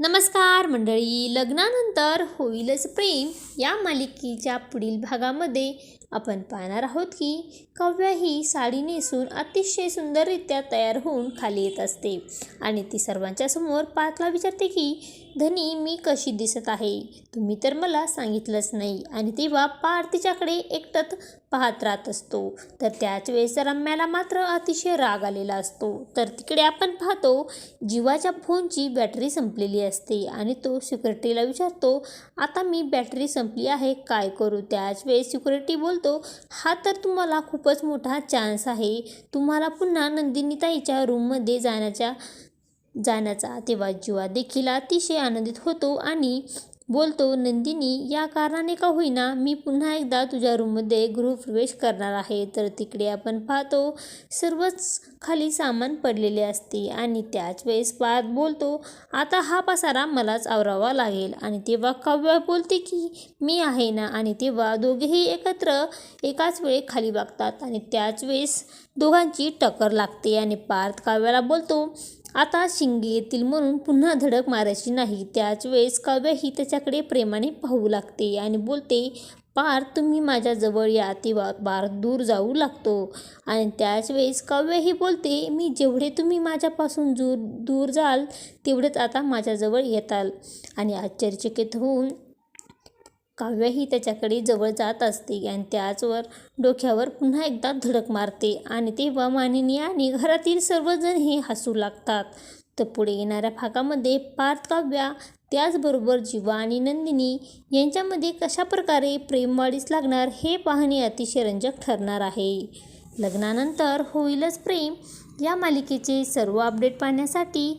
नमस्कार मंडळी लग्नानंतर होईलच प्रेम. या मालिकेच्या पुढील भागामध्ये आपण पाहणार आहोत की काव्या ही साडी नेसून अतिशय सुंदररित्या तयार होऊन खाली येत असते आणि ती सर्वांच्या समोर पार्थला विचारते की धनी मी कशी दिसत आहे? तुम्ही तर मला सांगितलंच नाही. आणि तेव्हा पार्थ तिच्याकडे एकटत पाहत राहत असतो. तर त्याच वेळेस रम्याला मात्र अतिशय राग आलेला असतो. तर तिकडे आपण पाहतो जीवाच्या फोनची बॅटरी संपलेली असते आणि तो सिक्युरिटीला विचारतो आता मी बॅटरी संपली आहे काय करू? त्याच वेळेस सिक्युरिटी बोलतो हा तर तुम्हाला खूपच मोठा चान्स आहे. तुम्हाला पुन्हा नंदिनीताईच्या रूममध्ये जाण्याच्या जाण्याचा. तेव्हा जीवा देखील अतिशय आनंदित होतो आणि बोलतो नंदिनी या कारणाने का होईना मी पुन्हा एकदा तुझ्या रूममध्ये गृहप्रवेश करणार आहे. तर तिकडे आपण पाहतो सर्वच खाली सामान पडलेले असते आणि त्याच वेळेस पाहत बोलतो आता हा पसारा मलाच आवरावा लागेल. आणि तेव्हा काव्य बोलते की मी आहे ना? आणि तेव्हा दोघेही एकत्र एकाच वेळी खाली वागतात आणि त्याच वेळेस दोघांची टक्कर लागते आणि पार्थ काव्याला बोलतो आता शिंगे येतील म्हणून पुन्हा धडक मारायची नाही. त्याच वेळेस काव्य ही त्याच्याकडे प्रेमाने पाहू लागते आणि बोलते पार तुम्ही माझ्याजवळ या तेव्हा पार दूर जाऊ लागतो. आणि त्याच वेळेस काव्यही बोलते मी जेवढे तुम्ही माझ्यापासून दूर दूर जाल तेवढेच आता माझ्याजवळ येताल. आणि आश्चर्यचकित होऊन काव्यही त्याच्याकडे जवळ जात असते आणि त्याचवर डोक्यावर पुन्हा एकदा धडक मारते आणि तेव्हा मानिनी आणि घरातील सर्वजण हे हसू लागतात. तर पुढे येणाऱ्या भागामध्ये पार्थ काव्या त्याचबरोबर जीवा आणि नंदिनी यांच्यामध्ये कशा प्रकारे प्रेम वाढीस लागणार हे पाहणे अतिशय रंजक ठरणार आहे. लग्नानंतर होईलच प्रेम. या मालिकेचे सर्व अपडेट पाहण्यासाठी